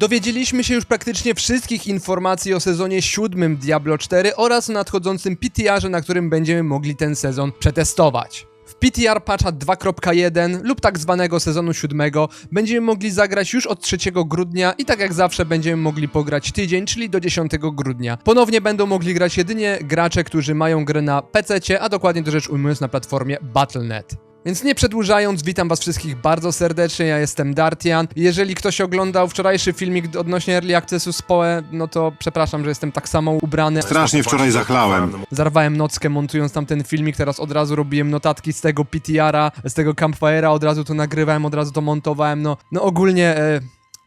Dowiedzieliśmy się już praktycznie wszystkich informacji o sezonie siódmym Diablo 4 oraz o nadchodzącym PTR-ze, na którym będziemy mogli ten sezon przetestować. W PTR patcha 2.1 lub tak zwanego sezonu siódmego będziemy mogli zagrać już od 3 grudnia i tak jak zawsze będziemy mogli pograć tydzień, czyli do 10 grudnia. Ponownie będą mogli grać jedynie gracze, którzy mają grę na PC, a dokładnie to rzecz ujmując na platformie Battle.net. Więc nie przedłużając, witam was wszystkich bardzo serdecznie, ja jestem Dartian. Jeżeli ktoś oglądał wczorajszy filmik odnośnie Early Accessu z Poe, no to przepraszam, że jestem tak samo ubrany. Strasznie wczoraj zachlałem. Zarwałem nockę montując tam ten filmik, teraz od razu robiłem notatki z tego PTR-a, z tego Campfire'a, od razu to nagrywałem, od razu to montowałem, no, no ogólnie... E,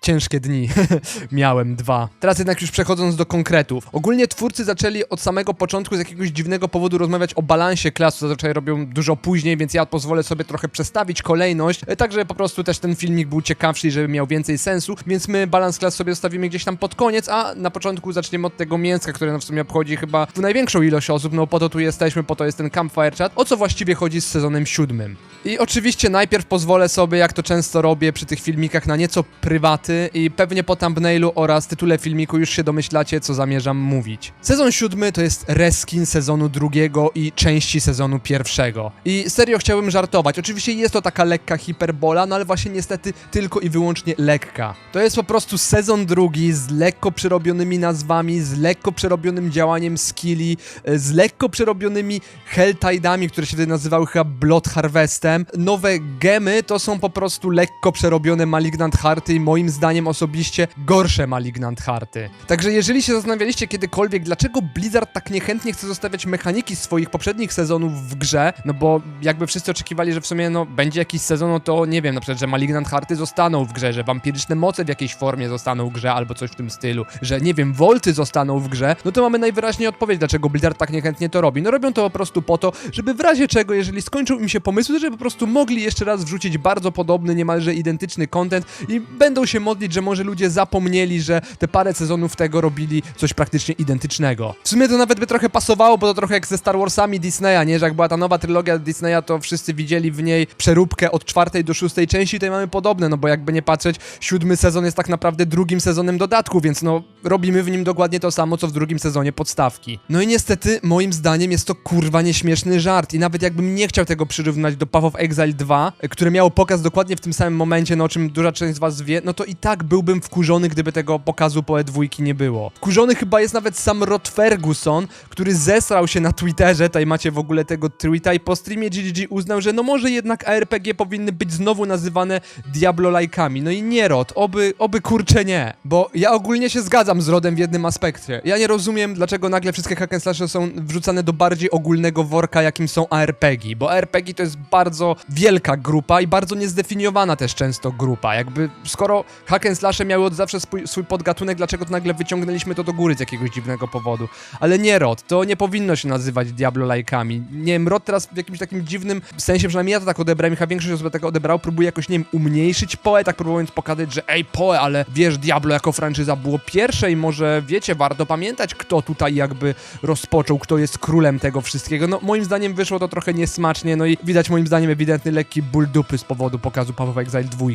Ciężkie dni. Miałem dwa. Teraz jednak już przechodząc do konkretów. Ogólnie twórcy zaczęli od samego początku z jakiegoś dziwnego powodu rozmawiać o balansie klas, co zazwyczaj robią dużo później, więc ja pozwolę sobie trochę przestawić kolejność, e, tak żeby po prostu też ten filmik był ciekawszy i żeby miał więcej sensu, więc my balans klas sobie zostawimy gdzieś tam pod koniec, a na początku zaczniemy od tego mięska, które no w sumie obchodzi chyba w największą ilość osób, no po to tu jesteśmy, po to jest ten Campfire Chat, o co właściwie chodzi z sezonem siódmym. I oczywiście najpierw pozwolę sobie, jak to często robię przy tych filmikach, na nieco prywaty i pewnie po thumbnailu oraz tytule filmiku już się domyślacie, co zamierzam mówić. Sezon siódmy to jest reskin sezonu drugiego i części sezonu pierwszego. I serio chciałbym żartować. Oczywiście jest to taka lekka hiperbola, no ale właśnie niestety tylko i wyłącznie lekka. To jest po prostu sezon drugi z lekko przerobionymi nazwami, z lekko przerobionym działaniem skilli, e, z lekko przerobionymi Helltide'ami, które się wtedy nazywały chyba Blood Harvestem. Nowe gemy to są po prostu lekko przerobione Malignant Hearty i moim zdaniem osobiście gorsze Malignant Hearty. Także jeżeli się zastanawialiście kiedykolwiek, dlaczego Blizzard tak niechętnie chce zostawiać mechaniki swoich poprzednich sezonów w grze, no bo jakby wszyscy oczekiwali, że w sumie no będzie jakiś sezon, no to nie wiem, na przykład, że Malignant Hearty zostaną w grze, że wampiryczne moce w jakiejś formie zostaną w grze albo coś w tym stylu, że nie wiem, Volty zostaną w grze, no to mamy najwyraźniej odpowiedź, dlaczego Blizzard tak niechętnie to robi. No robią to po prostu po to, żeby w razie czego, jeżeli skończą im się pomysły, żeby po prostu mogli jeszcze raz wrzucić bardzo podobny, niemalże identyczny content i będą się modlić, że może ludzie zapomnieli, że te parę sezonów tego robili coś praktycznie identycznego. W sumie to nawet by trochę pasowało, bo to trochę jak ze Star Warsami Disneya, nie? Że jak była ta nowa trylogia Disneya, to wszyscy widzieli w niej przeróbkę od czwartej do szóstej części, tutaj mamy podobne, no bo jakby nie patrzeć, siódmy sezon jest tak naprawdę drugim sezonem dodatku, więc no robimy w nim dokładnie to samo, co w drugim sezonie podstawki. No i niestety, moim zdaniem jest to kurwa nieśmieszny żart i nawet jakbym nie chciał tego przyrównać do Path of Exile 2, które miało pokaz dokładnie w tym samym momencie, no o czym duża część z was wie, no to i tak byłbym wkurzony, gdyby tego pokazu po E2 nie było. Wkurzony chyba jest nawet sam Rod Ferguson, który zesrał się na Twitterze, tutaj macie w ogóle tego tweeta i po streamie GGG uznał, że no może jednak ARPG powinny być znowu nazywane Diablo-lajkami. No i nie Rod, oby, oby kurcze nie. Bo ja ogólnie się zgadzam z Rodem w jednym aspekcie. Ja nie rozumiem, dlaczego nagle wszystkie hack są wrzucane do bardziej ogólnego worka, jakim są ARPG. Bo ARPG to jest bardzo wielka grupa i bardzo niezdefiniowana też często grupa. Jakby skoro hack and slashe miały od zawsze swój, swój podgatunek, dlaczego to nagle wyciągnęliśmy to do góry z jakiegoś dziwnego powodu. Ale nie Rod, to nie powinno się nazywać Diablo-lajkami. Nie wiem, Rod teraz w jakimś takim dziwnym sensie, przynajmniej ja to tak odebrałem, chyba większość osób tak odebrał, próbuje jakoś, nie wiem, umniejszyć Poe, tak próbując pokazać, że ej Poe, ale wiesz, Diablo jako franczyza było pierwsze i może, wiecie, warto pamiętać, kto tutaj jakby rozpoczął, kto jest królem tego wszystkiego. No, moim zdaniem wyszło to trochę niesmacznie, no i widać moim zdaniem ewidentny lekki ból dupy z powodu pokazu Path of Exile 2.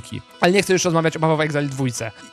Ale nie chcę już rozmawiać o Path Exile 2.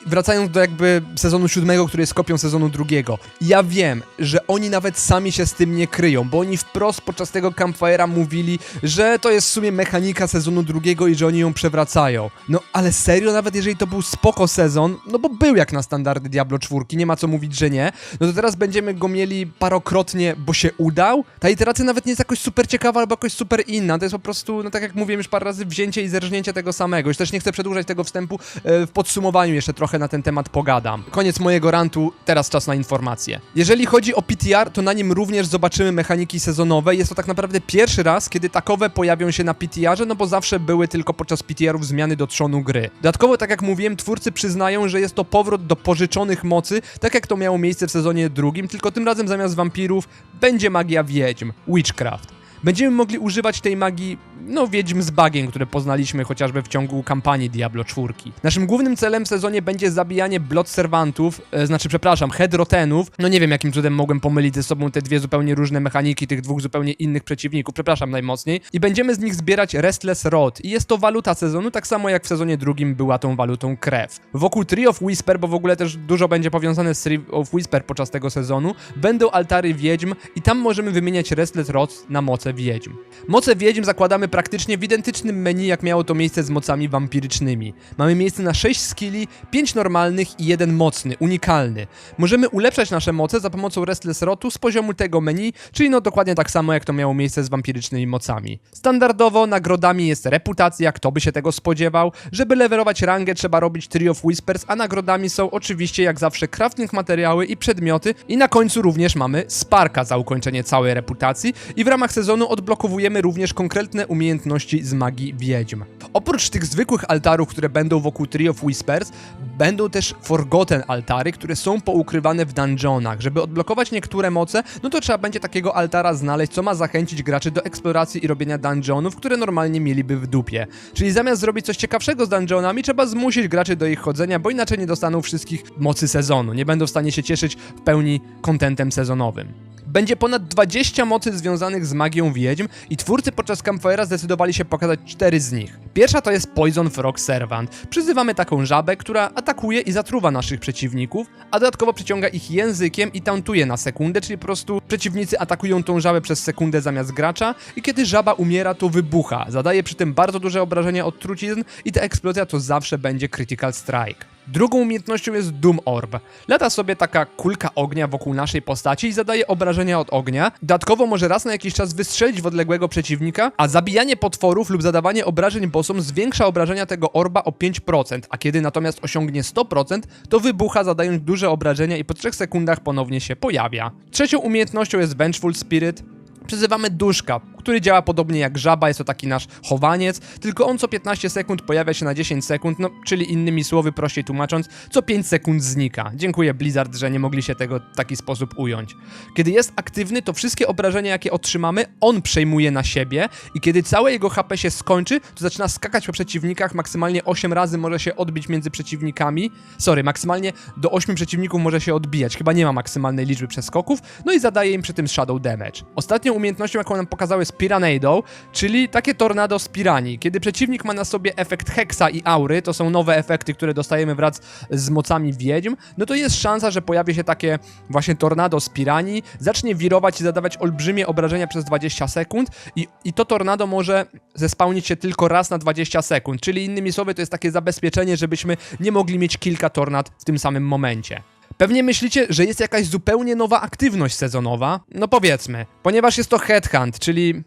Wracając do jakby sezonu siódmego, który jest kopią sezonu drugiego. Ja wiem, że oni nawet sami się z tym nie kryją, bo oni wprost podczas tego Campfire'a mówili, że to jest w sumie mechanika sezonu drugiego i że oni ją przewracają. No ale serio, nawet jeżeli to był spoko sezon, no bo był jak na standardy Diablo 4, nie ma co mówić, że nie, no to teraz będziemy go mieli parokrotnie, bo się udał. Ta iteracja nawet nie jest jakoś super ciekawa albo jakoś super inna, to jest po prostu, no tak jak mówiłem już parę razy, wzięcie i zerżnięcie tego samego. Już też nie chcę przedłużać tego wstępu, e, w podsumowaniu jeszcze trochę na ten temat pogadam. Koniec mojego rantu, teraz czas na informacje. Jeżeli chodzi o PTR, to na nim również zobaczymy mechaniki sezonowe. Jest to tak naprawdę pierwszy raz, kiedy takowe pojawią się na PTR-ze, no bo zawsze były tylko podczas PTR-ów zmiany do trzonu gry. Dodatkowo, tak jak mówiłem, twórcy przyznają, że jest to powrót do pożyczonych mocy, tak jak to miało miejsce w sezonie drugim, tylko tym razem zamiast wampirów będzie magia wiedźm, witchcraft. Będziemy mogli używać tej magii no, wiedźm z bagiem, które poznaliśmy chociażby w ciągu kampanii Diablo 4. Naszym głównym celem w sezonie będzie zabijanie Blood Servantów, e, znaczy, przepraszam, Hedrotenów. No nie wiem, jakim cudem mogłem pomylić ze sobą te dwie zupełnie różne mechaniki tych dwóch zupełnie innych przeciwników, przepraszam najmocniej. I będziemy z nich zbierać Restless Rod. I jest to waluta sezonu, tak samo jak w sezonie drugim była tą walutą krew. Wokół Tree of Whisper, bo w ogóle też dużo będzie powiązane z Tree of Whisper podczas tego sezonu, będą altary wiedźm i tam możemy wymieniać Restless Rod na moce wiedźm. Moce wiedźm zakładamy praktycznie w identycznym menu, jak miało to miejsce z mocami wampirycznymi. Mamy miejsce na 6 skilli, 5 normalnych i jeden mocny, unikalny. Możemy ulepszać nasze moce za pomocą Restless Rotu z poziomu tego menu, czyli no dokładnie tak samo jak to miało miejsce z wampirycznymi mocami. Standardowo nagrodami jest reputacja, kto by się tego spodziewał. Żeby levelować rangę trzeba robić Tree of Whispers, a nagrodami są oczywiście jak zawsze crafting materiały i przedmioty i na końcu również mamy Sparka za ukończenie całej reputacji i w ramach sezonu odblokowujemy również konkretne umiejętności z magii wiedźm. Oprócz tych zwykłych altarów, które będą wokół Tree of Whispers, będą też Forgotten altary, które są poukrywane w dungeonach. Żeby odblokować niektóre moce, no to trzeba będzie takiego altara znaleźć, co ma zachęcić graczy do eksploracji i robienia dungeonów, które normalnie mieliby w dupie. Czyli zamiast zrobić coś ciekawszego z dungeonami, trzeba zmusić graczy do ich chodzenia, bo inaczej nie dostaną wszystkich mocy sezonu. Nie będą w stanie się cieszyć w pełni kontentem sezonowym. Będzie ponad 20 mocy związanych z magią wiedźm i twórcy podczas Campfire'a zdecydowali się pokazać cztery z nich. Pierwsza to jest Poison Frog Servant. Przyzywamy taką żabę, która atakuje i zatruwa naszych przeciwników, a dodatkowo przyciąga ich językiem i tauntuje na sekundę, czyli po prostu przeciwnicy atakują tą żabę przez sekundę zamiast gracza i kiedy żaba umiera, to wybucha. Zadaje przy tym bardzo duże obrażenia od trucizn i ta eksplozja to zawsze będzie Critical Strike. Drugą umiejętnością jest Doom Orb. Lata sobie taka kulka ognia wokół naszej postaci i zadaje obrażenia od ognia. Dodatkowo może raz na jakiś czas wystrzelić w odległego przeciwnika, a zabijanie potworów lub zadawanie obrażeń bossom zwiększa obrażenia tego orba o 5%, a kiedy natomiast osiągnie 100%, to wybucha zadając duże obrażenia i po 3 sekundach ponownie się pojawia. Trzecią umiejętnością jest Vengeful Spirit. Przyzywamy duszka, który działa podobnie jak żaba, jest to taki nasz chowaniec, tylko on co 15 sekund pojawia się na 10 sekund, no czyli innymi słowy, prościej tłumacząc, co 5 sekund znika. Dziękuję Blizzard, że nie mogli się tego w taki sposób ująć. Kiedy jest aktywny, to wszystkie obrażenia, jakie otrzymamy, on przejmuje na siebie i kiedy całe jego HP się skończy, to zaczyna skakać po przeciwnikach, maksymalnie 8 razy może się odbić między przeciwnikami. Sorry, maksymalnie do 8 przeciwników może się odbijać, chyba nie ma maksymalnej liczby przeskoków, no i zadaje im przy tym Shadow Damage. Ostatnią umiejętnością, jaką nam pokazały jest Piranado, czyli takie tornado z piranii. Kiedy przeciwnik ma na sobie efekt Hexa i Aury, to są nowe efekty, które dostajemy wraz z mocami wiedźm, no to jest szansa, że pojawi się takie właśnie tornado z piranii, zacznie wirować i zadawać olbrzymie obrażenia przez 20 sekund i, i to tornado może zespałnić się tylko raz na 20 sekund, czyli innymi słowy to jest takie zabezpieczenie, żebyśmy nie mogli mieć kilka tornad w tym samym momencie. Pewnie myślicie, że jest jakaś zupełnie nowa aktywność sezonowa? No powiedzmy, ponieważ jest to Headhunt, czyli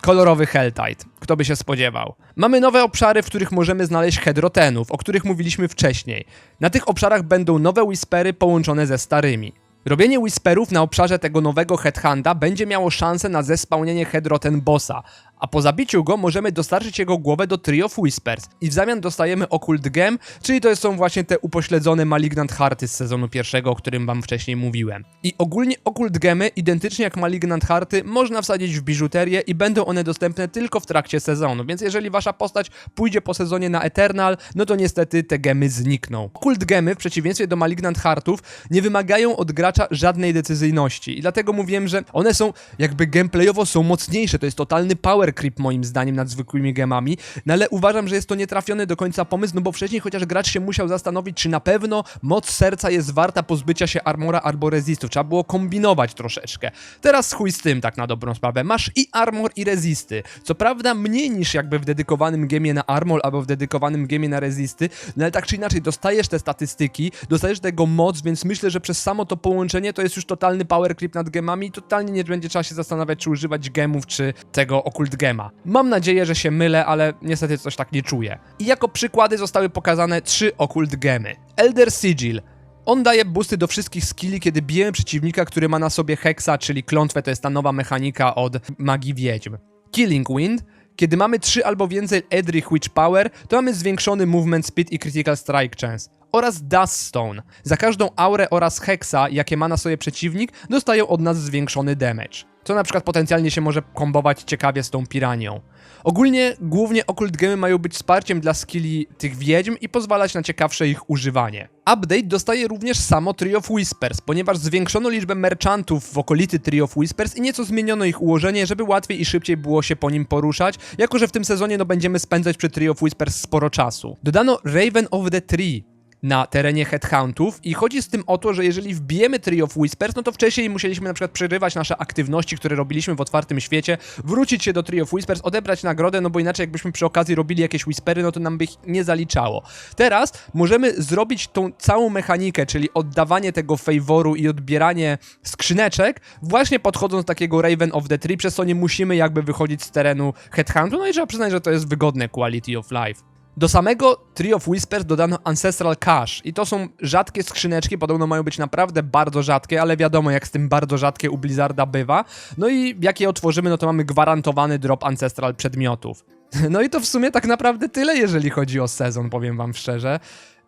kolorowy Helltide. Kto by się spodziewał? Mamy nowe obszary, w których możemy znaleźć hedrotenów, o których mówiliśmy wcześniej. Na tych obszarach będą nowe whispery połączone ze starymi. Robienie whisperów na obszarze tego nowego headhunta będzie miało szansę na zespałnienie hedroten bossa, a po zabiciu go możemy dostarczyć jego głowę do Tree of Whispers i w zamian dostajemy Occult Gem, czyli to są właśnie te upośledzone Malignant Hearty z sezonu pierwszego, o którym wam wcześniej mówiłem. I ogólnie Occult Gemy, identycznie jak Malignant Hearty, można wsadzić w biżuterię i będą one dostępne tylko w trakcie sezonu, więc jeżeli wasza postać pójdzie po sezonie na Eternal, no to niestety te gemy znikną. Occult Gemy, w przeciwieństwie do Malignant Heartów, nie wymagają od gracza żadnej decyzyjności i dlatego mówiłem, że one są jakby gameplayowo są mocniejsze, to jest totalny power creep moim zdaniem nad zwykłymi gemami, no ale uważam, że jest to nietrafiony do końca pomysł, no bo wcześniej chociaż gracz się musiał zastanowić, czy na pewno moc serca jest warta pozbycia się armora albo resistów, trzeba było kombinować troszeczkę. Teraz chuj z tym tak na dobrą sprawę, masz i armor i resisty, co prawda mniej niż jakby w dedykowanym gemie na armor albo w dedykowanym gemie na resisty, no ale tak czy inaczej dostajesz te statystyki, dostajesz tego moc, więc myślę, że przez samo to połączenie to jest już totalny power creep nad gemami i totalnie nie będzie trzeba się zastanawiać, czy używać gemów, czy tego okult gema. Mam nadzieję, że się mylę, ale niestety coś tak nie czuję. I jako przykłady zostały pokazane trzy okult gemy. Elder Sigil. On daje boosty do wszystkich skilli, kiedy bijemy przeciwnika, który ma na sobie Hexa, czyli klątwę, to jest ta nowa mechanika od magii wiedźm. Killing Wind. Kiedy mamy 3 albo więcej Edrich Witch Power, to mamy zwiększony movement speed i critical strike chance. Oraz Dust Stone. Za każdą aurę oraz hexa, jakie ma na sobie przeciwnik, dostają od nas zwiększony damage. Co na przykład potencjalnie się może kombować ciekawie z tą piranią. Ogólnie, głównie Occult Gemy mają być wsparciem dla skilli tych wiedźm i pozwalać na ciekawsze ich używanie. Update dostaje również samo Tree of Whispers, ponieważ zwiększono liczbę merchantów w okolicy Tree of Whispers i nieco zmieniono ich ułożenie, żeby łatwiej i szybciej było się po nim poruszać, jako że w tym sezonie no, będziemy spędzać przy Tree of Whispers sporo czasu. Dodano Raven of the Tree, na terenie Headhuntów i chodzi z tym o to, że jeżeli wbijemy Tree of Whispers, no to wcześniej musieliśmy na przykład przerywać nasze aktywności, które robiliśmy w otwartym świecie, wrócić się do Tree of Whispers, odebrać nagrodę, no bo inaczej jakbyśmy przy okazji robili jakieś Whispery, no to nam by ich nie zaliczało. Teraz możemy zrobić tą całą mechanikę, czyli oddawanie tego favoru i odbieranie skrzyneczek, właśnie podchodząc do takiego Raven of the Tree, przez co nie musimy jakby wychodzić z terenu Headhuntu, no i trzeba przyznać, że to jest wygodne quality of life. Do samego Tree of Whispers dodano Ancestral Cache i to są rzadkie skrzyneczki, podobno mają być naprawdę bardzo rzadkie, ale wiadomo jak z tym bardzo rzadkie u Blizzarda bywa. No i jak je otworzymy, no to mamy gwarantowany drop Ancestral przedmiotów. No i to w sumie tak naprawdę tyle, jeżeli chodzi o sezon, powiem wam szczerze.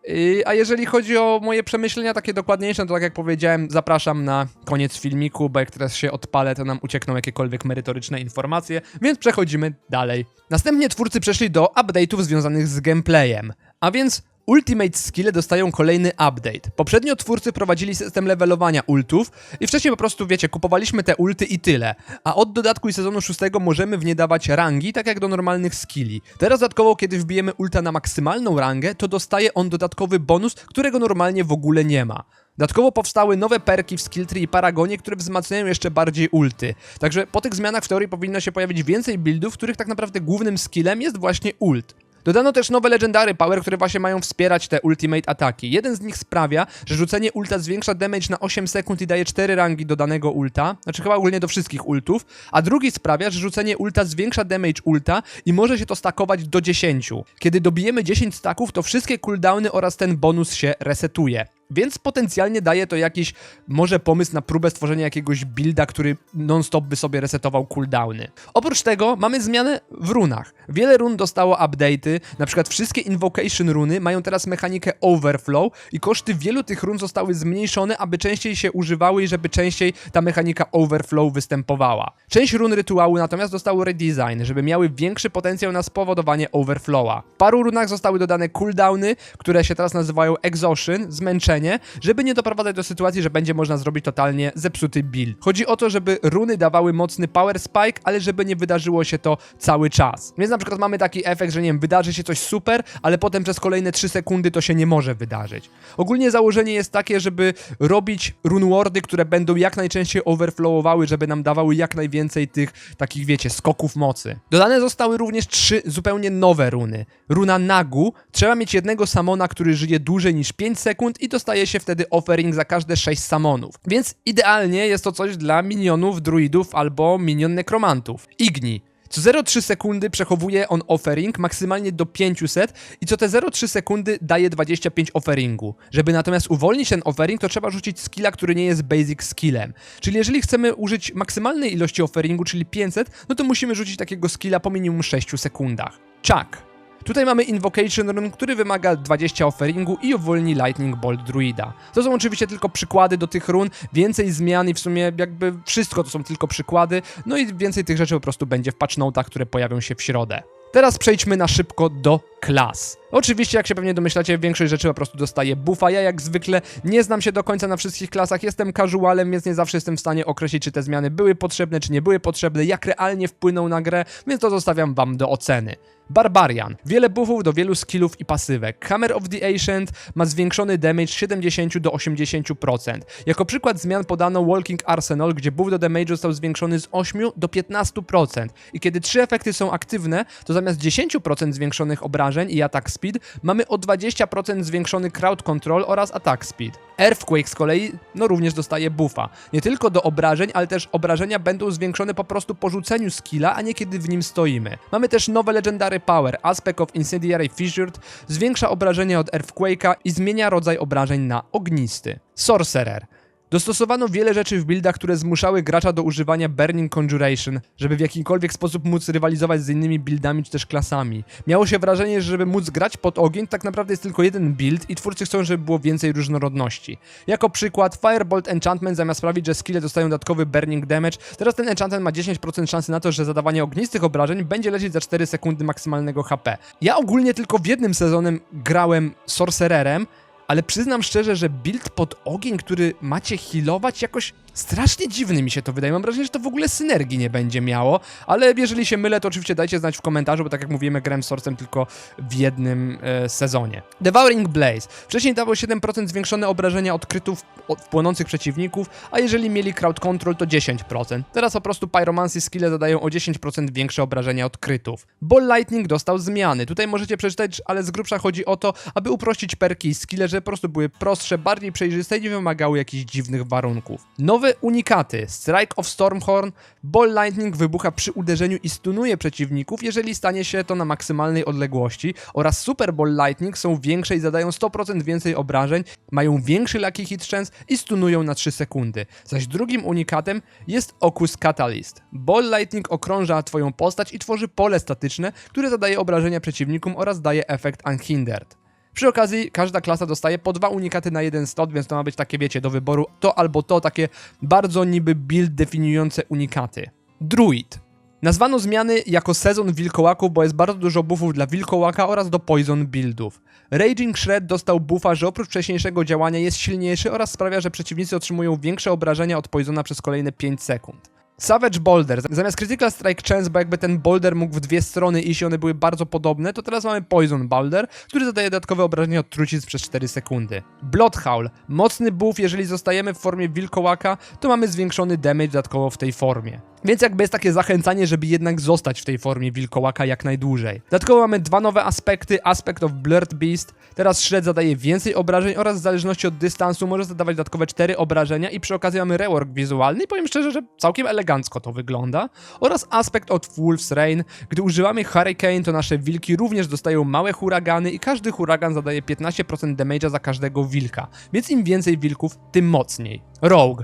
Yy, A jeżeli chodzi o moje przemyślenia takie dokładniejsze, to tak jak powiedziałem, zapraszam na koniec filmiku, bo jak teraz się odpalę, to nam uciekną jakiekolwiek merytoryczne informacje, więc przechodzimy dalej. Następnie twórcy przeszli do update'ów związanych z gameplayem, a więc Ultimate skille dostają kolejny update. Poprzednio twórcy prowadzili system levelowania ultów i wcześniej po prostu, wiecie, kupowaliśmy te ulty i tyle. A od dodatku i sezonu 6 możemy w nie dawać rangi, tak jak do normalnych skilli. Teraz dodatkowo, kiedy wbijemy ulta na maksymalną rangę, to dostaje on dodatkowy bonus, którego normalnie w ogóle nie ma. Dodatkowo powstały nowe perki w Skill Tree i Paragonie, które wzmacniają jeszcze bardziej ulty. Także po tych zmianach w teorii powinno się pojawić więcej buildów, w których tak naprawdę głównym skillem jest właśnie ult. Dodano też nowe legendary power, które właśnie mają wspierać te ultimate ataki. Jeden z nich sprawia, że rzucenie ulta zwiększa damage na 8 sekund i daje 4 rangi do danego ulta, znaczy chyba ogólnie do wszystkich ultów, a drugi sprawia, że rzucenie ulta zwiększa damage ulta i może się to stakować do 10. Kiedy dobijemy 10 staków, to wszystkie cooldowny oraz ten bonus się resetuje. Więc potencjalnie daje to jakiś, może pomysł na próbę stworzenia jakiegoś builda, który non-stop by sobie resetował cooldowny. Oprócz tego mamy zmianę w runach. Wiele run dostało update'y, na przykład wszystkie invocation runy mają teraz mechanikę overflow i koszty wielu tych run zostały zmniejszone, aby częściej się używały i żeby częściej ta mechanika overflow występowała. Część run rytuału natomiast dostało redesign, żeby miały większy potencjał na spowodowanie overflowa. W paru runach zostały dodane cooldowny, które się teraz nazywają exhaustion, zmęczenie, żeby nie doprowadzać do sytuacji, że będzie można zrobić totalnie zepsuty build. Chodzi o to, żeby runy dawały mocny power spike, ale żeby nie wydarzyło się to cały czas. Więc na przykład mamy taki efekt, że nie wiem, wydarzy się coś super, ale potem przez kolejne 3 sekundy to się nie może wydarzyć. Ogólnie założenie jest takie, żeby robić runwardy, które będą jak najczęściej overflowowały, żeby nam dawały jak najwięcej tych takich, wiecie, skoków mocy. Dodane zostały również trzy zupełnie nowe runy. Runa Nagu, trzeba mieć jednego samona, który żyje dłużej niż 5 sekund i dostaje się wtedy offering za każde 6 samonów. Więc idealnie jest to coś dla minionów, druidów albo minion nekromantów. Igni. Co 0,3 sekundy przechowuje on offering maksymalnie do 500 i co te 0,3 sekundy daje 25 offeringu. Żeby natomiast uwolnić ten offering, to trzeba rzucić skilla, który nie jest basic skillem. Czyli jeżeli chcemy użyć maksymalnej ilości offeringu, czyli 500, no to musimy rzucić takiego skilla po minimum 6 sekundach. Chuck. Tutaj mamy Invocation Run, który wymaga 20 offeringu i uwolni Lightning Bolt Druida. To są oczywiście tylko przykłady do tych run, więcej zmian i w sumie jakby wszystko to są tylko przykłady, no i więcej tych rzeczy po prostu będzie w patch notach, które pojawią się w środę. Teraz przejdźmy na szybko do klas. Oczywiście, jak się pewnie domyślacie, większość rzeczy po prostu dostaje buffa. Ja jak zwykle nie znam się do końca na wszystkich klasach, jestem casualem, więc nie zawsze jestem w stanie określić, czy te zmiany były potrzebne, czy nie były potrzebne, jak realnie wpłyną na grę, więc to zostawiam wam do oceny. Barbarian. Wiele buffów do wielu skillów i pasywek. Hammer of the Ancient ma zwiększony damage z 70 do 80%. Jako przykład zmian podano Walking Arsenal, gdzie buff do damage został zwiększony z 8 do 15%. I kiedy trzy efekty są aktywne, to zamiast 10% zwiększonych obrażeń i attack speed, mamy o 20% zwiększony crowd control oraz attack speed. Earthquake z kolei, no również dostaje buffa. Nie tylko do obrażeń, ale też obrażenia będą zwiększone po prostu po rzuceniu skilla, a nie kiedy w nim stoimy. Mamy też nowe legendary power. Aspect of Incendiary Fissured zwiększa obrażenia od Earthquake'a i zmienia rodzaj obrażeń na ognisty. Sorcerer. Dostosowano wiele rzeczy w buildach, które zmuszały gracza do używania Burning Conjuration, żeby w jakikolwiek sposób móc rywalizować z innymi buildami czy też klasami. Miało się wrażenie, że żeby móc grać pod ogień, tak naprawdę jest tylko jeden build i twórcy chcą, żeby było więcej różnorodności. Jako przykład, Firebolt Enchantment zamiast sprawić, że skille dostają dodatkowy Burning Damage, teraz ten enchantment ma 10% szansy na to, że zadawanie ognistych obrażeń będzie lecieć za 4 sekundy maksymalnego HP. Ja ogólnie tylko w jednym sezonem grałem Sorcererem, ale przyznam szczerze, że build pod ogień, który macie healować, jakoś strasznie dziwny mi się to wydaje. Mam wrażenie, że to w ogóle synergii nie będzie miało, ale jeżeli się mylę, to oczywiście dajcie znać w komentarzu, bo tak jak mówimy, grałem z Source'em tylko w jednym e, sezonie. Devouring Blaze. Wcześniej dawał 7% zwiększone obrażenia od krytów od płonących przeciwników, a jeżeli mieli crowd control, to 10%. Teraz po prostu Pyromancy skille zadają o 10% większe obrażenia od krytów. Ball Lightning dostał zmiany. Tutaj możecie przeczytać, ale z grubsza chodzi o to, aby uprościć perki i skille, żeby po prostu były prostsze, bardziej przejrzyste i nie wymagały jakichś dziwnych warunków. Nowe unikaty. Strike of Stormhorn. Ball Lightning wybucha przy uderzeniu i stunuje przeciwników, jeżeli stanie się to na maksymalnej odległości oraz Super Ball Lightning są większe i zadają 100% więcej obrażeń, mają większy lucky hit chance i stunują na 3 sekundy. Zaś drugim unikatem jest Ocus Catalyst. Ball Lightning okrąża twoją postać i tworzy pole statyczne, które zadaje obrażenia przeciwnikom oraz daje efekt Unhindered. Przy okazji każda klasa dostaje po dwa unikaty na jeden slot, więc to ma być takie, wiecie, do wyboru to albo to, takie bardzo niby build definiujące unikaty. Druid. Nazwano zmiany jako sezon wilkołaków, bo jest bardzo dużo buffów dla wilkołaka oraz do poison buildów. Raging Shred dostał buffa, że oprócz wcześniejszego działania jest silniejszy oraz sprawia, że przeciwnicy otrzymują większe obrażenia od poisona przez kolejne 5 sekund. Savage Boulder. Zamiast Critical Strike Chance, bo jakby ten boulder mógł w dwie strony iść i one były bardzo podobne, to teraz mamy Poison Boulder, który zadaje dodatkowe obrażenia od trucizn przez 4 sekundy. Bloodhowl. Mocny buff, jeżeli zostajemy w formie wilkołaka, to mamy zwiększony damage dodatkowo w tej formie. Więc jakby jest takie zachęcanie, żeby jednak zostać w tej formie wilkołaka jak najdłużej. Dodatkowo mamy dwa nowe aspekty. Aspekt of Blurred Beast. Teraz Shred zadaje więcej obrażeń oraz w zależności od dystansu może zadawać dodatkowe 4 obrażenia i przy okazji mamy rework wizualny i powiem szczerze, że całkiem elegancko to wygląda. Oraz aspekt od Wolf's Rain. Gdy używamy Hurricane, to nasze wilki również dostają małe huragany i każdy huragan zadaje 15% damage'a za każdego wilka. Więc im więcej wilków, tym mocniej. Rogue.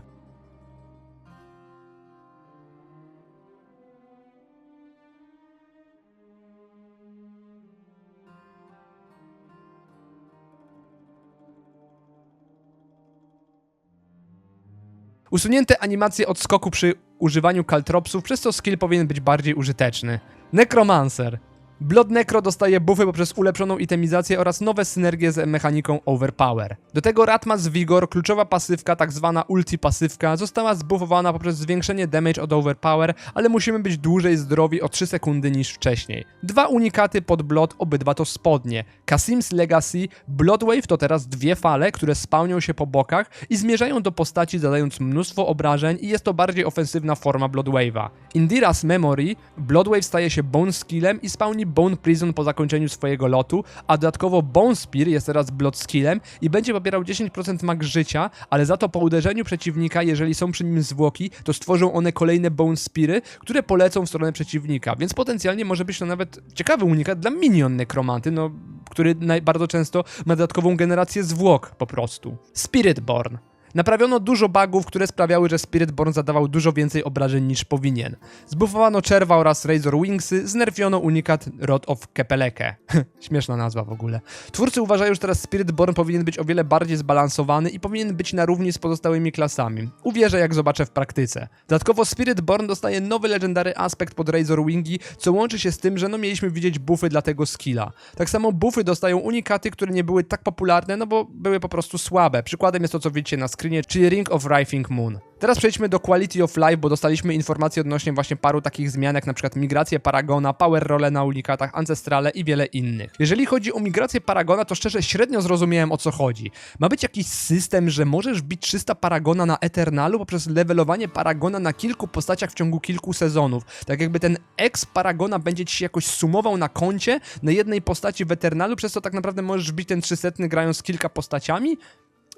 Usunięte animacje odskoku przy używaniu kaltropsów, przez co skill powinien być bardziej użyteczny. Necromancer. Blood Necro dostaje buffy poprzez ulepszoną itemizację oraz nowe synergie z mechaniką Overpower. Do tego Ratmas Vigor, kluczowa pasywka, tak zwana ulti pasywka, została zbuffowana poprzez zwiększenie damage od Overpower, ale musimy być dłużej zdrowi o 3 sekundy niż wcześniej. Dwa unikaty pod Blood, obydwa to spodnie. Kasim's Legacy, Bloodwave to teraz dwie fale, które spełnią się po bokach i zmierzają do postaci zadając mnóstwo obrażeń i jest to bardziej ofensywna forma Bloodwave'a. Indira's Memory, Bloodwave staje się Bone Skillem i spełni Bone Prison po zakończeniu swojego lotu, a dodatkowo Bone Spear jest teraz Blood Skillem i będzie pobierał 10% mag życia, ale za to po uderzeniu przeciwnika, jeżeli są przy nim zwłoki, to stworzą one kolejne Bone Speary, które polecą w stronę przeciwnika, więc potencjalnie może być to nawet ciekawy unikat dla minion nekromanty, no, który bardzo często ma dodatkową generację zwłok po prostu. Spiritborn. Naprawiono dużo bugów, które sprawiały, że Spiritborn zadawał dużo więcej obrażeń niż powinien. Zbufowano czerwa oraz Razor Wingsy, znerfiono unikat Rod of Kepeleke. Śmieszna nazwa w ogóle. Twórcy uważają, że teraz Spiritborn powinien być o wiele bardziej zbalansowany i powinien być na równi z pozostałymi klasami. Uwierzę, jak zobaczę w praktyce. Dodatkowo Spiritborn dostaje nowy legendary aspekt pod Razor Wingi, co łączy się z tym, że no mieliśmy widzieć buffy dla tego skilla. Tak samo buffy dostają unikaty, które nie były tak popularne, no bo były po prostu słabe. Przykładem jest to, co widzicie na screenie, czyli Ring of Rising Moon. Teraz przejdźmy do Quality of Life, bo dostaliśmy informacje odnośnie właśnie paru takich zmian, jak na przykład migrację Paragona, Power Role na unikatach, Ancestrale i wiele innych. Jeżeli chodzi o migrację Paragona, to szczerze średnio zrozumiałem o co chodzi. Ma być jakiś system, że możesz bić 300 Paragona na Eternalu poprzez levelowanie Paragona na kilku postaciach w ciągu kilku sezonów. Tak jakby ten ex Paragona będzie ci się jakoś sumował na koncie na jednej postaci w Eternalu, przez co tak naprawdę możesz bić ten 300 grając kilka postaciami?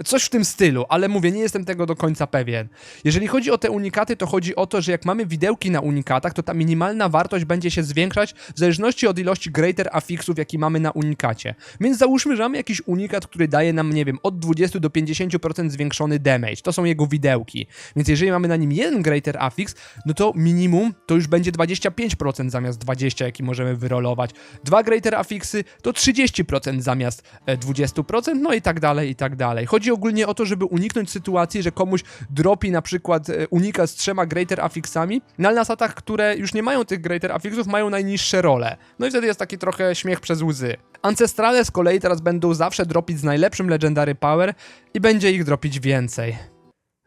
Coś w tym stylu, ale mówię, nie jestem tego do końca pewien. Jeżeli chodzi o te unikaty, to chodzi o to, że jak mamy widełki na unikatach, to ta minimalna wartość będzie się zwiększać w zależności od ilości greater affixów, jaki mamy na unikacie. Więc załóżmy, że mamy jakiś unikat, który daje nam, nie wiem, od 20 do 50% zwiększony damage. To są jego widełki. Więc jeżeli mamy na nim jeden greater affix, no to minimum to już będzie 25% zamiast 20, jaki możemy wyrolować. Dwa greater affixy to 30% zamiast e, 20%, no i tak dalej, i tak dalej. Chodzi ogólnie o to, żeby uniknąć sytuacji, że komuś dropi na przykład e, unika z trzema greater affixami, no ale na statach, które już nie mają tych greater affixów, mają najniższe role. No i wtedy jest taki trochę śmiech przez łzy. Ancestrale z kolei teraz będą zawsze dropić z najlepszym Legendary Power i będzie ich dropić więcej.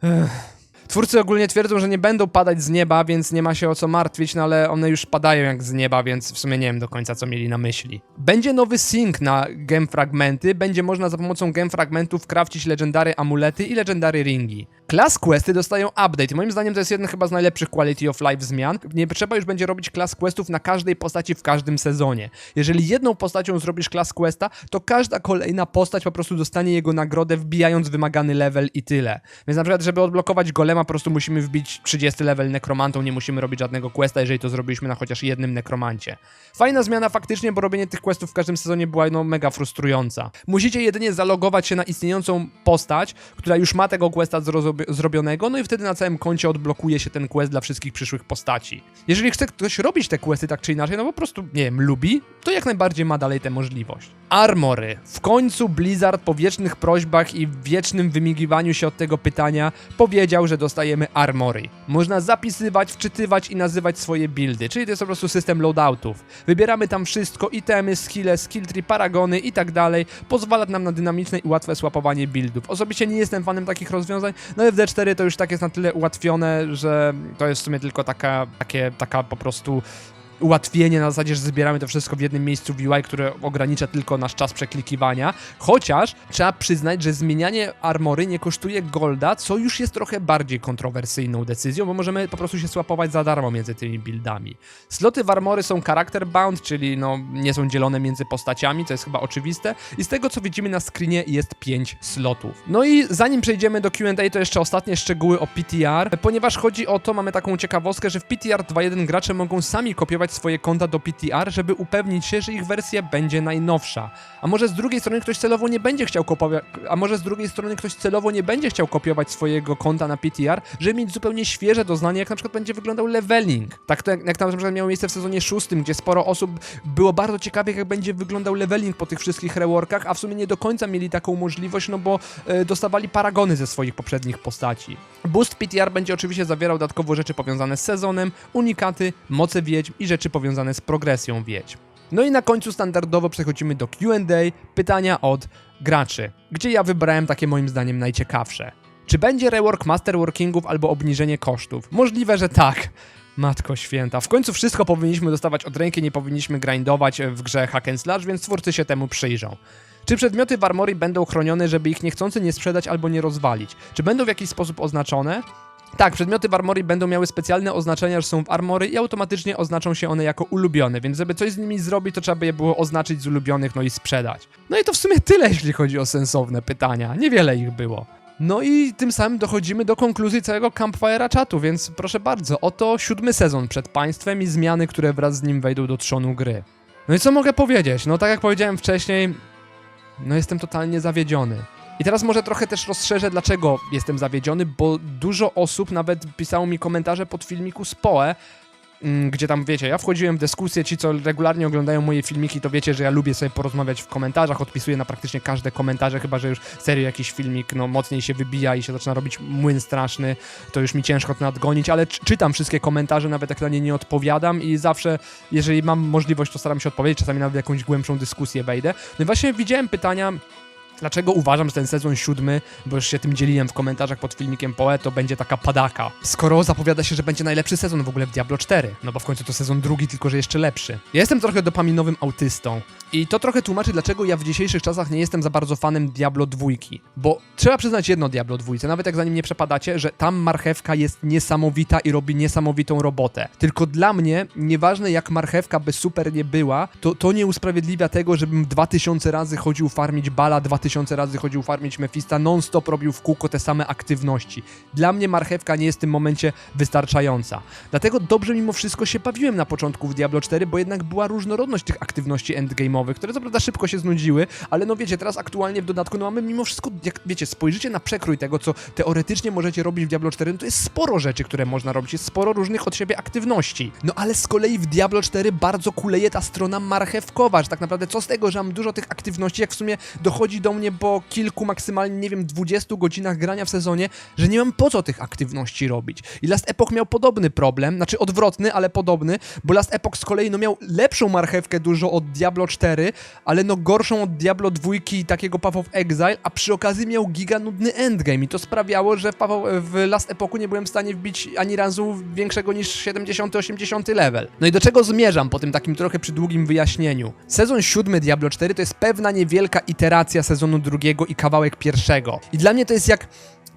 Ech. Twórcy ogólnie twierdzą, że nie będą padać z nieba, więc nie ma się o co martwić, no ale one już padają jak z nieba, więc w sumie nie wiem do końca co mieli na myśli. Będzie nowy sync na gem fragmenty, będzie można za pomocą gem fragmentów crafcić legendary amulety i legendary ringi. Class questy dostają update. Moim zdaniem to jest jeden chyba z najlepszych quality of life zmian. Nie trzeba już będzie robić class questów na każdej postaci w każdym sezonie. Jeżeli jedną postacią zrobisz class questa, to każda kolejna postać po prostu dostanie jego nagrodę wbijając wymagany level i tyle. Więc na przykład, żeby odblokować golema, po prostu musimy wbić 30 level nekromantą, nie musimy robić żadnego questa, jeżeli to zrobiliśmy na chociaż jednym nekromancie. Fajna zmiana faktycznie, bo robienie tych questów w każdym sezonie była no mega frustrująca. Musicie jedynie zalogować się na istniejącą postać, która już ma tego questa zrozo- zrobionego, no i wtedy na całym koncie odblokuje się ten quest dla wszystkich przyszłych postaci. Jeżeli chce ktoś robić te questy tak czy inaczej, no po prostu, nie wiem, lubi, to jak najbardziej ma dalej tę możliwość. Armory. W końcu Blizzard po wiecznych prośbach i wiecznym wymigiwaniu się od tego pytania powiedział, że dostajemy armory. Można zapisywać, wczytywać i nazywać swoje buildy, czyli to jest po prostu system loadoutów. Wybieramy tam wszystko, itemy, skille, skill tree, paragony i tak dalej. Pozwala nam na dynamiczne i łatwe swapowanie buildów. Osobiście nie jestem fanem takich rozwiązań, no ale w D4 to już tak jest na tyle ułatwione, że to jest w sumie tylko taka, takie, taka po prostu ułatwienie na zasadzie, że zbieramy to wszystko w jednym miejscu w UI, które ogranicza tylko nasz czas przeklikiwania. Chociaż trzeba przyznać, że zmienianie armory nie kosztuje golda, co już jest trochę bardziej kontrowersyjną decyzją, bo możemy po prostu się swapować za darmo między tymi buildami. Sloty w armory są character bound, czyli no nie są dzielone między postaciami, co jest chyba oczywiste. I z tego co widzimy na screenie jest 5 slotów. No i zanim przejdziemy do Q&A, to jeszcze ostatnie szczegóły o PTR, ponieważ chodzi o to, mamy taką ciekawostkę, że w PTR 2.1 gracze mogą sami kopiować swoje konta do PTR, żeby upewnić się, że ich wersja będzie najnowsza. A może z drugiej strony ktoś celowo nie będzie chciał kopiować, a może z drugiej strony ktoś celowo nie będzie chciał kopiować swojego konta na PTR, żeby mieć zupełnie świeże doznanie, jak na przykład będzie wyglądał leveling. Tak jak, jak to na przykład miało miejsce w sezonie szóstym, gdzie sporo osób było bardzo ciekawych, jak będzie wyglądał leveling po tych wszystkich reworkach, a w sumie nie do końca mieli taką możliwość, no bo e, dostawali paragony ze swoich poprzednich postaci. Boost PTR będzie oczywiście zawierał dodatkowo rzeczy powiązane z sezonem, unikaty, moce wiedźm i rzeczy powiązane z progresją wiedźm. No i na końcu standardowo przechodzimy do Q&A, pytania od graczy, gdzie ja wybrałem takie moim zdaniem najciekawsze. Czy będzie rework masterworkingów albo obniżenie kosztów? Możliwe, że tak. Matko święta. W końcu wszystko powinniśmy dostawać od ręki, nie powinniśmy grindować w grze hack and slash, więc twórcy się temu przyjrzą. Czy przedmioty w Armory będą chronione, żeby ich niechcący nie sprzedać albo nie rozwalić? Czy będą w jakiś sposób oznaczone? Tak, przedmioty w Armory będą miały specjalne oznaczenia, że są w Armory i automatycznie oznaczą się one jako ulubione, więc żeby coś z nimi zrobić, to trzeba by je było oznaczyć z ulubionych, no i sprzedać. No i to w sumie tyle, jeśli chodzi o sensowne pytania. Niewiele ich było. No i tym samym dochodzimy do konkluzji całego Campfire'a czatu, więc proszę bardzo, oto siódmy sezon przed państwem i zmiany, które wraz z nim wejdą do trzonu gry. No i co mogę powiedzieć? No tak jak powiedziałem wcześniej, no jestem totalnie zawiedziony. I teraz może trochę też rozszerzę, dlaczego jestem zawiedziony, bo dużo osób nawet pisało mi komentarze pod filmiku z Poe, mm, gdzie tam, wiecie, ja wchodziłem w dyskusję, ci, co regularnie oglądają moje filmiki, to wiecie, że ja lubię sobie porozmawiać w komentarzach, odpisuję na praktycznie każde komentarze, chyba, że już serio jakiś filmik, no, mocniej się wybija i się zaczyna robić młyn straszny, to już mi ciężko to nadgonić, ale czy- czytam wszystkie komentarze, nawet jak na nie nie odpowiadam i zawsze, jeżeli mam możliwość, to staram się odpowiedzieć, czasami nawet jakąś głębszą dyskusję wejdę. No i właśnie widziałem pytania, Dlaczego uważam, że ten sezon siódmy, bo już się tym dzieliłem w komentarzach pod filmikiem Poe, to będzie taka padaka. Skoro zapowiada się, że będzie najlepszy sezon w ogóle w Diablo 4, no bo w końcu to sezon drugi, tylko że jeszcze lepszy. Ja jestem trochę dopaminowym autystą i to trochę tłumaczy, dlaczego ja w dzisiejszych czasach nie jestem za bardzo fanem Diablo 2, bo trzeba przyznać jedno Diablo 2, nawet jak za nim nie przepadacie, że tam marchewka jest niesamowita i robi niesamowitą robotę. Tylko dla mnie, nieważne jak marchewka by super nie była, to to nie usprawiedliwia tego, żebym 2000 razy chodził farmić bala 2000 2000 razy chodził farmić Mefista, non-stop robił w kółko te same aktywności. Dla mnie marchewka nie jest w tym momencie wystarczająca. Dlatego dobrze mimo wszystko się bawiłem na początku w Diablo 4, bo jednak była różnorodność tych aktywności endgame'owych, które co prawda szybko się znudziły, ale no wiecie, teraz aktualnie w dodatku no mamy mimo wszystko, jak wiecie, spojrzycie na przekrój tego, co teoretycznie możecie robić w Diablo 4, no to jest sporo rzeczy, które można robić, jest sporo różnych od siebie aktywności. No ale z kolei w Diablo 4 bardzo kuleje ta strona marchewkowa, że tak naprawdę co z tego, że mam dużo tych aktywności, jak w sumie dochodzi do mnie po kilku, maksymalnie, nie wiem, 20 godzinach grania w sezonie, że nie mam po co tych aktywności robić. I Last Epoch miał podobny problem, znaczy odwrotny, ale podobny, bo Last Epoch z kolei no miał lepszą marchewkę dużo od Diablo 4, ale no gorszą od Diablo 2 i takiego Path of Exile, a przy okazji miał giga nudny endgame i to sprawiało, że w Last Epochu nie byłem w stanie wbić ani razu większego niż 70-80 level. No i do czego zmierzam po tym takim trochę przydługim wyjaśnieniu? Sezon 7 Diablo 4 to jest pewna niewielka iteracja sezonu drugiego i kawałek pierwszego. I dla mnie to jest jak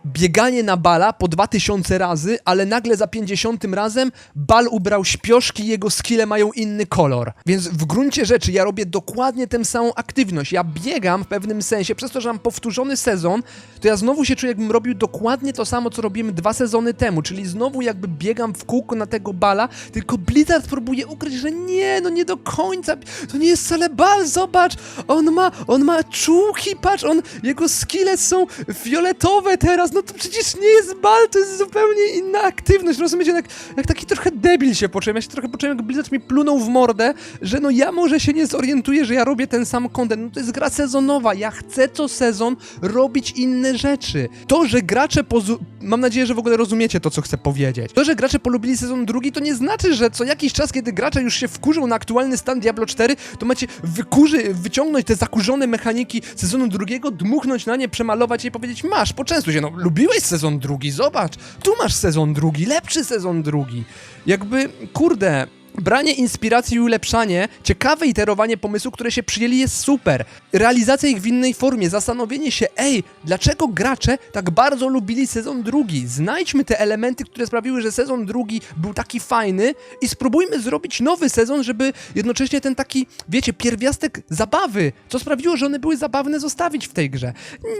bieganie na bala po 2000 razy, ale nagle za 50 razem bal ubrał śpioszki jego skille mają inny kolor. Więc w gruncie rzeczy ja robię dokładnie tę samą aktywność. Ja biegam w pewnym sensie, przez to, że mam powtórzony sezon, to ja znowu się czuję, jakbym robił dokładnie to samo, co robiłem dwa sezony temu, czyli znowu jakby biegam w kółko na tego bala, tylko Blizzard próbuje ukryć, że nie, no nie do końca, to nie jest wcale bal, zobacz, on ma, on ma czułki, patrz, on, jego skille są fioletowe teraz, no to przecież nie jest bal, to jest zupełnie inna aktywność, rozumiecie, jak, jak taki trochę debil się poczułem, ja się trochę poczułem, jak Blizzard mi plunął w mordę, że no ja może się nie zorientuję, że ja robię ten sam content, no to jest gra sezonowa, ja chcę co sezon robić inne rzeczy. To, że gracze pozu... mam nadzieję, że w ogóle rozumiecie to, co chcę powiedzieć. To, że gracze polubili sezon drugi, to nie znaczy, że co jakiś czas, kiedy gracze już się wkurzą na aktualny stan Diablo 4, to macie wykurzy, wyciągnąć te zakurzone mechaniki sezonu drugiego, dmuchnąć na nie, przemalować je i powiedzieć, masz, poczęstuj się, no lubiłeś sezon drugi, zobacz, tu masz sezon drugi, lepszy sezon drugi. Jakby, kurde, branie inspiracji i ulepszanie, ciekawe iterowanie pomysłu, które się przyjęli jest super. Realizacja ich w innej formie, zastanowienie się, ej, dlaczego gracze tak bardzo lubili sezon drugi? Znajdźmy te elementy, które sprawiły, że sezon drugi był taki fajny i spróbujmy zrobić nowy sezon, żeby jednocześnie ten taki, wiecie, pierwiastek zabawy, co sprawiło, że one były zabawne, zostawić w tej grze.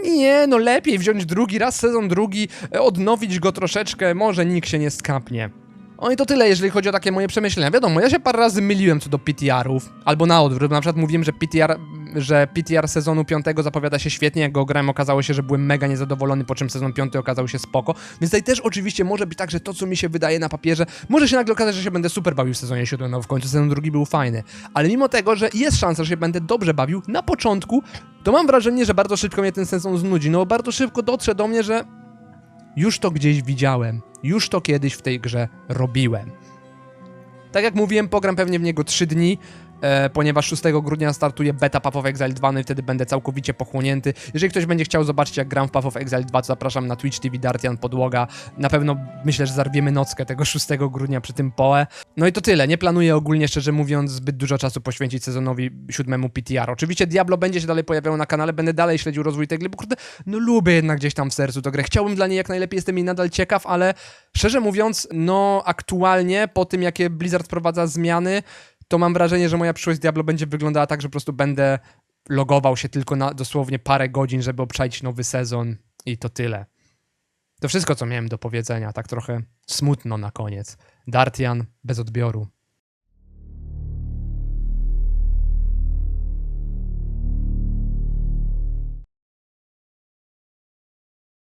Nie, no lepiej wziąć drugi raz sezon drugi, e, odnowić go troszeczkę, może nikt się nie skapnie. O i to tyle, jeżeli chodzi o takie moje przemyślenia. Wiadomo, ja się parę razy myliłem co do PTR-ów, albo na odwrót, na przykład mówiłem, że PTR, że PTR sezonu 5 zapowiada się świetnie, jak go grałem, okazało się, że byłem mega niezadowolony, po czym sezon 5 okazał się spoko, więc tutaj też oczywiście może być tak, że to, co mi się wydaje na papierze, może się nagle okazać, że się będę super bawił w sezonie 7, no w końcu sezon drugi był fajny, ale mimo tego, że jest szansa, że się będę dobrze bawił na początku, to mam wrażenie, że bardzo szybko mnie ten sezon znudzi, no bardzo szybko dotrze do mnie, że już to gdzieś widziałem, już to kiedyś w tej grze robiłem. Tak jak mówiłem, pogram pewnie w niego 3 dni, ponieważ 6 grudnia startuje beta Path of Exile 2, no i wtedy będę całkowicie pochłonięty. Jeżeli ktoś będzie chciał zobaczyć, jak gram w Path of Exile 2, to zapraszam na Twitch TV Dartian Podłoga. Na pewno myślę, że zarwiemy nockę tego 6 grudnia przy tym poe. No i to tyle. Nie planuję ogólnie, szczerze mówiąc, zbyt dużo czasu poświęcić sezonowi siódmemu PTR. Oczywiście Diablo będzie się dalej pojawiało na kanale, będę dalej śledził rozwój tej gry, bo kurde, no lubię jednak gdzieś tam w sercu tę grę. Chciałbym dla niej jak najlepiej, jestem jej nadal ciekaw, ale szczerze mówiąc, no aktualnie po tym, jakie Blizzard wprowadza zmiany, to mam wrażenie, że moja przyszłość z Diablo będzie wyglądała tak, że po prostu będę logował się tylko na dosłownie parę godzin, żeby obczaić nowy sezon i to tyle. To wszystko, co miałem do powiedzenia, tak trochę smutno na koniec. Dartian bez odbioru.